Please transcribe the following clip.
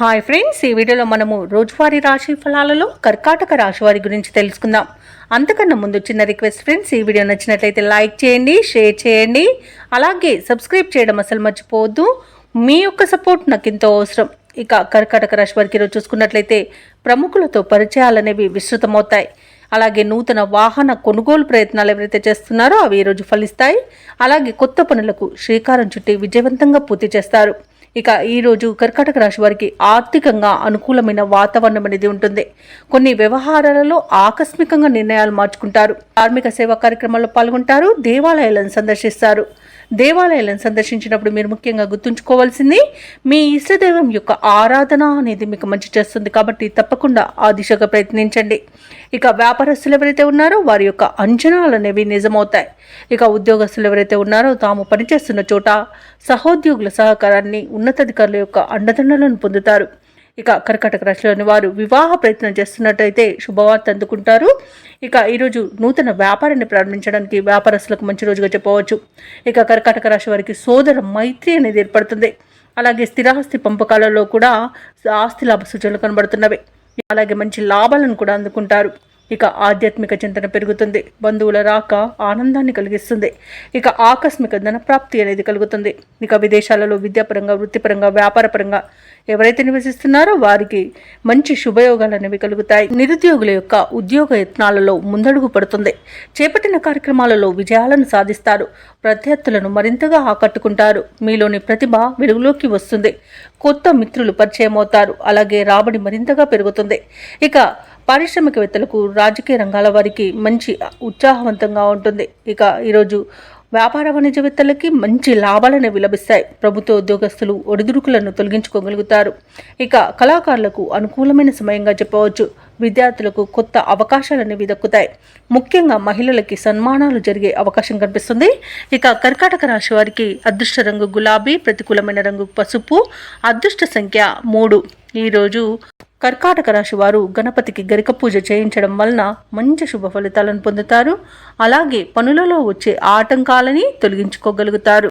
Hi friends ఈ వీడియోలో మనము రోజువారీ రాశి ఫలాలలో కర్కాటక రాశి వారి గురించి తెలుసుకుందాం. అంతకన్నా ముందు చిన్న రిక్వెస్ట్ ఫ్రెండ్స్ ఈ వీడియో నచ్చినట్లయితే లైక్ చేయండి షేర్ చేయండి. అలాగే సబ్స్క్రైబ్ చేయడం అసలు మర్చిపోవద్దు. మీ యొక్క సపోర్ట్ నాకు ఎంతో అవసరం. ఇక కర్కాటక రాశి వారికి ఈరోజు చూసుకున్నట్లయితే ప్రముఖులతో పరిచయాలు అనేవి విస్తృతమవుతాయి. అలాగే నూతన వాహన కొనుగోలు ప్రయత్నాలు ఎవరైతే చేస్తున్నారో అవి ఈరోజు ఫలిస్తాయి. అలాగే కొత్త పనులకు శ్రీకారం చుట్టి విజయవంతంగా పూర్తి చేస్తారు. ఇక ఈరోజు రోజు కర్కాటక రాశి వారికి ఆర్థికంగా అనుకూలమైన వాతావరణం అనేది ఉంటుంది. కొన్ని వ్యవహారాలలో ఆకస్మికంగా నిర్ణయాలు మార్చుకుంటారు. కార్మిక సేవా కార్యక్రమాల్లో పాల్గొంటారు దేవాలయాలను సందర్శిస్తారు. దేవాలయాలను సందర్శించినప్పుడు మీరు ముఖ్యంగా గుర్తుంచుకోవాల్సింది మీ ఇష్టదైవం యొక్క ఆరాధన అనేది మీకు మంచి చేస్తుంది కాబట్టి తప్పకుండా ఆ దిశగా ప్రయత్నించండి. ఇక వ్యాపారస్తులు ఎవరైతే ఉన్నారో వారి యొక్క అంచనాలు అనేవి నిజమవుతాయి. ఇక ఉద్యోగస్తులు ఎవరైతే ఉన్నారో తాము పనిచేస్తున్న చోట సహోద్యోగుల సహకారాన్ని ఉన్నతాధికారుల యొక్క అండదండలను పొందుతారు. ఇక కర్కాటక రాశిలోని వారు వివాహ ప్రయత్నం చేస్తున్నట్టయితే శుభవార్త అందుకుంటారు. ఇక ఈరోజు నూతన వ్యాపారాన్ని ప్రారంభించడానికి వ్యాపారస్తులకు మంచి రోజుగా చెప్పవచ్చు. ఇక కర్కాటక రాశి వారికి సోదర మైత్రి అనేది ఏర్పడుతుంది. అలాగే స్థిరాస్తి పంపకాలలో కూడా ఆస్తి లాభ సూచనలు కనబడుతున్నవి. అలాగే మంచి లాభాలను కూడా అందుకుంటారు. ఇక ఆధ్యాత్మిక చింతన పెరుగుతుంది. బంధువుల రాక ఆనందాన్ని కలిగిస్తుంది. ఇక ఆకస్మిక ధనప్రాప్తి అనేది కలుగుతుంది. ఇక విదేశాలలో విద్యాపరంగా వృత్తిపరంగా వ్యాపారపరంగా ఎవరైతే నివసిస్తున్నారో వారికి మంచి శుభయోగాలు అనేవి కలుగుతాయి. నిరుద్యోగుల యొక్క ఉద్యోగ యత్నాలలో ముందడుగు పడుతుంది. చేపట్టిన కార్యక్రమాలలో విజయాలను సాధిస్తారు. ప్రత్యర్థులను మరింతగా ఆకట్టుకుంటారు. మీలోని ప్రతిభ వెలుగులోకి వస్తుంది. కొత్త మిత్రులు పరిచయం అవుతారు అలాగే రాబడి మరింతగా పెరుగుతుంది. ఇక పారిశ్రామికవేత్తలకు రాజకీయ రంగాల వారికి మంచి ఉత్సాహవంతంగా ఉంటుంది. ఇక ఈరోజు వ్యాపార వాణిజ్యవేత్తలకి మంచి లాభాలను విలభిస్తాయి ప్రభుత్వ ఉద్యోగస్తులు ఒడిదుడుకులను తొలగించుకోగలుగుతారు. ఇక కళాకారులకు అనుకూలమైన సమయంగా చెప్పవచ్చు. విద్యార్థులకు కొత్త అవకాశాలు విదక్కుతాయి. దక్కుతాయి ముఖ్యంగా మహిళలకి సన్మానాలు జరిగే అవకాశం కనిపిస్తుంది. ఇక కర్కాటక రాశి వారికి అదృష్ట రంగు గులాబీ ప్రతికూలమైన రంగు పసుపు అదృష్ట సంఖ్య మూడు. ఈరోజు కర్కాటక రాశి వారు గణపతికి గరిక పూజ చేయించడం వలన మంచి శుభ ఫలితాలను పొందుతారు. అలాగే పనులలో వచ్చే ఆటంకాలని తొలగించుకోగలుగుతారు.